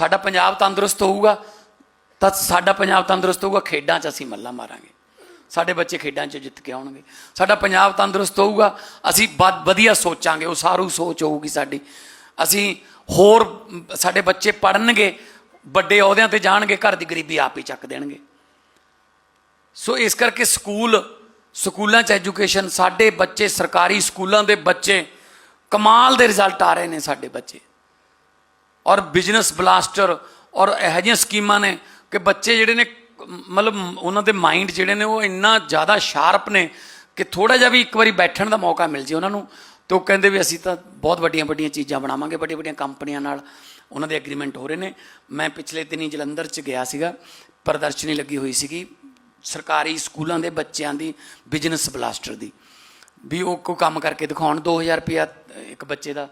ਸਾਡਾ ਪੰਜਾਬ ਤੰਦਰੁਸਤ ਹੋਊਗਾ, ਤਾਂ ਸਾਡਾ ਪੰਜਾਬ ਤੰਦਰੁਸਤ ਹੋਊਗਾ, ਖੇਡਾਂ 'ਚ ਅਸੀਂ ਮੱਲਾ ਮਾਰਾਂਗੇ। ਸਾਡੇ ਬੱਚੇ ਖੇਡਾਂ 'ਚ ਜਿੱਤ ਕੇ ਆਉਣਗੇ। ਸਾਡਾ ਪੰਜਾਬ ਤੰਦਰੁਸਤ ਹੋਊਗਾ, ਅਸੀਂ ਵਧੀਆ ਸੋਚਾਂਗੇ, ਉਹ ਸਾਰੂ ਸੋਚ ਹੋਊਗੀ ਸਾਡੀ। ਅਸੀਂ ਹੋਰ ਸਾਡੇ ਬੱਚੇ ਪੜਨਗੇ ਵੱਡੇ ਅਹੁਦਿਆਂ ਤੇ ਜਾਣਗੇ, ਘਰ ਦੀ ਗਰੀਬੀ ਆਪ ਹੀ ਚੱਕ ਦੇਣਗੇ। ਸੋ ਇਸ ਕਰਕੇ ਸਕੂਲ, ਸਕੂਲਾਂ 'ਚ ਐਜੂਕੇਸ਼ਨ, ਸਾਡੇ ਬੱਚੇ ਸਰਕਾਰੀ ਸਕੂਲਾਂ ਦੇ ਬੱਚੇ ਕਮਾਲ ਦੇ ਰਿਜ਼ਲਟ ਆ ਰਹੇ ਨੇ ਸਾਡੇ ਬੱਚੇ। ਔਰ ਬਿਜ਼ਨਸ ਬਲਾਸਟਰ ਔਰ ਇਹੋ ਜਿਹੀਆਂ ਸਕੀਮਾਂ ਨੇ ਕਿ ਬੱਚੇ ਜਿਹੜੇ ਨੇ, ਮਤਲਬ ਉਹਨਾਂ ਦੇ ਮਾਈਂਡ ਜਿਹੜੇ ਨੇ ਉਹ ਇੰਨਾ ਜ਼ਿਆਦਾ ਸ਼ਾਰਪ ਨੇ ਕਿ ਥੋੜਾ ਜਿਹਾ ਵੀ ਇੱਕ ਵਾਰੀ ਬੈਠਣ ਦਾ ਮੌਕਾ ਮਿਲ ਜੇ ਉਹਨਾਂ ਨੂੰ। ਤੇ ਉਹ ਕਹਿੰਦੇ ਵੀ ਅਸੀਂ ਤਾਂ ਬਹੁਤ ਵੱਡੀਆਂ ਵੱਡੀਆਂ ਚੀਜ਼ਾਂ ਬਣਾਵਾਂਗੇ, ਵੱਡੀਆਂ ਵੱਡੀਆਂ ਕੰਪਨੀਆਂ ਨਾਲ ਉਹਨਾਂ ਦੇ ਐਗਰੀਮੈਂਟ ਹੋ ਰਹੇ ਨੇ। ਮੈਂ ਪਿਛਲੇ ਦਿਨੀ ਜਲੰਧਰ ਚ ਗਿਆ ਸੀਗਾ, ਪ੍ਰਦਰਸ਼ਨੀ ਲੱਗੀ ਹੋਈ ਸੀਗੀ ਸਰਕਾਰੀ ਸਕੂਲਾਂ ਦੇ ਬੱਚਿਆਂ ਦੀ ਬਿਜ਼ਨਸ ਬਲਾਸਟਰ ਦੀ। ਵੀ ਉਹ ਕੋਈ ਕੰਮ ਕਰਕੇ ਦਿਖਾਉਣ 2000 ਰੁਪਿਆ ਇੱਕ ਬੱਚੇ ਦਾ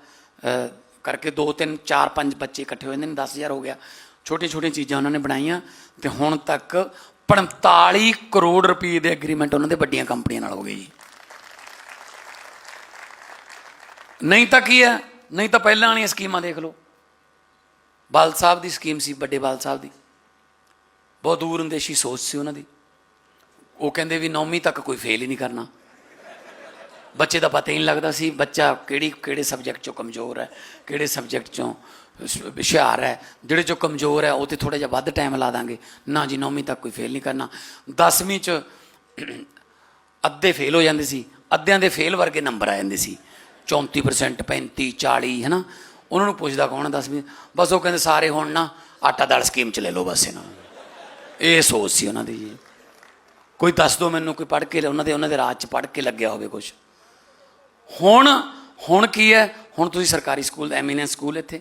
ਕਰਕੇ 2 3 4 5 ਬੱਚੇ ਇਕੱਠੇ ਹੋ ਜਾਂਦੇ ਨੇ 10000 ਹੋ ਗਿਆ। ਛੋਟੀਆਂ ਛੋਟੀਆਂ ਚੀਜ਼ਾਂ ਉਹਨਾਂ ਨੇ ਬਣਾਈਆਂ ਤੇ ਹੁਣ ਤੱਕ 45 ਕਰੋੜ ਰੁਪਏ ਦੇ ਐਗਰੀਮੈਂਟ ਉਹਨਾਂ ਦੇ ਵੱਡੀਆਂ ਕੰਪਨੀਆਂ ਨਾਲ ਹੋ ਗਏ ਜੀ। ਨਹੀਂ ਤਾਂ ਕੀ ਹੈ? ਨਹੀਂ ਤਾਂ ਪਹਿਲਾਂ ਵਾਲੀਆਂ ਸਕੀਮਾਂ ਦੇਖ ਲਓ। ਬਾਲ ਸਾਹਿਬ ਦੀ ਸਕੀਮ ਸੀ, ਵੱਡੇ ਬਾਲ ਸਾਹਿਬ ਦੀ। ਬਹੁਤ ਦੂਰ ਅੰਦੇਸ਼ੀ ਸੋਚ ਸੀ ਉਹਨਾਂ ਦੀ। ਉਹ ਕਹਿੰਦੇ ਵੀ ਨੌਵੀਂ ਤੱਕ ਕੋਈ ਫੇਲ ਹੀ ਨਹੀਂ ਕਰਨਾ। ਬੱਚੇ ਦਾ ਪਤਾ ਹੀ ਨਹੀਂ ਲੱਗਦਾ ਸੀ, ਬੱਚਾ ਕਿਹੜੀ, ਕਿਹੜੇ ਸਬਜੈਕਟ ਚੋਂ ਕਮਜ਼ੋਰ ਹੈ, ਕਿਹੜੇ ਸਬਜੈਕਟ ਚੋਂ ਹੁਸ਼ਿਆਰ ਹੈ, ਜਿਹੜੇ ਚੋਂ ਕਮਜ਼ੋਰ ਹੈ, ਉਹ ਤੇ ਥੋੜਾ ਜਿਹਾ ਵੱਧ ਟਾਈਮ ਲਾ ਦਾਂਗੇ। ਨਾ ਜੀ, ਨੌਵੀਂ ਤੱਕ ਕੋਈ ਫੇਲ ਨਹੀਂ ਕਰਨਾ। 10ਵੀਂ ਚ ਅੱਧੇ ਫੇਲ ਹੋ ਜਾਂਦੇ ਸੀ, ਅੱਧਿਆਂ ਦੇ ਫੇਲ ਵਰਗੇ ਨੰਬਰ ਆ ਜਾਂਦੇ ਸੀ। 34% 35 40 ਹੈਨਾ? ਉਹਨਾਂ ਨੂੰ ਪੁੱਛਦਾ ਕੌਣ ਹੈ 10ਵੀਂ ਬਸ ਉਹ ਕਹਿੰਦੇ ਸਾਰੇ ਹੁਣ ਨਾ ਆਟਾ ਦਾਲ ਸਕੀਮ ਚ ਲੈ ਲਓ ਬਸ ਇਹਨਾਂ ਨੂੰ। ਇਹ ਸੋਚ ਸੀ ਉਹਨਾਂ ਦੀ ਜੀ। ਕੋਈ ਦੱਸ ਦਿਓ ਮੈਨੂੰ, ਕੋਈ ਪੜ੍ਹ ਕੇ, ਉਹਨਾਂ ਦੇ ਉਹਨਾਂ ਦੇ ਰਾਜ ਚ ਪੜ੍ਹ ਕੇ ਲੱਗਿਆ ਹੋਵੇ ਕੁਝ ਹੁਣ ਹੁਣ ਕੀ ਹੈ? ਹੁਣ ਤੁਸੀਂ ਸਰਕਾਰੀ ਸਕੂਲ ਐਮੀਨੈਂਸ ਸਕੂਲ ਇੱਥੇ,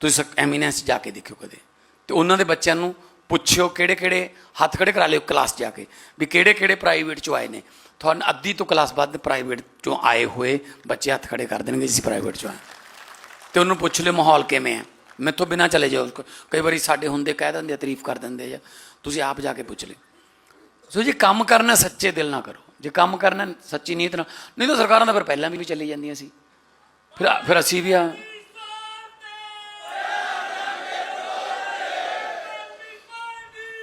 ਤੁਸੀਂ ਐਮੀਨੈਂਸ ਜਾ ਕੇ ਦੇਖਿਓ ਕਦੇ। ਤੇ ਉਹਨਾਂ ਦੇ ਬੱਚਿਆਂ ਨੂੰ ਪੁੱਛਿਓ ਕਿਹੜੇ ਕਿਹੜੇ ਹੱਥ ਖੜੇ ਕਰਾ ਲਿਓ ਕਲਾਸ ਜਾ ਕੇ, ਵੀ ਕਿਹੜੇ ਕਿਹੜੇ ਪ੍ਰਾਈਵੇਟ ਚੋਂ ਆਏ ਨੇ। ਤੁਹਾਨੂੰ ਅੱਧੀ ਤੋਂ ਕਲਾਸ ਵੱਧ ਪ੍ਰਾਈਵੇਟ ਚੋਂ ਆਏ ਹੋਏ ਬੱਚੇ ਹੱਥ ਖੜੇ ਕਰ ਦੇਣਗੇ ਜਿਸ ਪ੍ਰਾਈਵੇਟ ਚੋਂ ਆਏ। ਤੇ ਉਹਨੂੰ ਪੁੱਛ ਲਿਓ ਮਾਹੌਲ ਕਿਵੇਂ ਹੈ। ਮੈਥੋਂ ਬਿਨਾਂ ਚਲੇ ਜਾਓ। ਕਈ ਵਾਰੀ ਸਾਡੇ ਹੁੰਦੇ ਕਹਿ ਦਿੰਦੇ ਆ, ਤਾਰੀਫ ਕਰ ਦਿੰਦੇ ਆ। ਤੁਸੀਂ ਆਪ ਜਾ ਕੇ ਪੁੱਛ ਲਿਓ। ਸੋ ਜੇ, ਕੰਮ ਕਰਨਾ ਸੱਚੇ ਦਿਲ ਨਾਲ ਕਰੋ। ਜੇ ਕੰਮ ਕਰਨਾ ਸੱਚੀ ਨੀਅਤ ਨਾਲ, ਨਹੀਂ ਤਾਂ ਸਰਕਾਰਾਂ ਦਾ ਫਿਰ ਪਹਿਲਾਂ ਵੀ ਚੱਲੀ ਜਾਂਦੀਆਂ ਸੀ। ਫਿਰ ਫਿਰ ਅਸੀਂ ਵੀ ਆ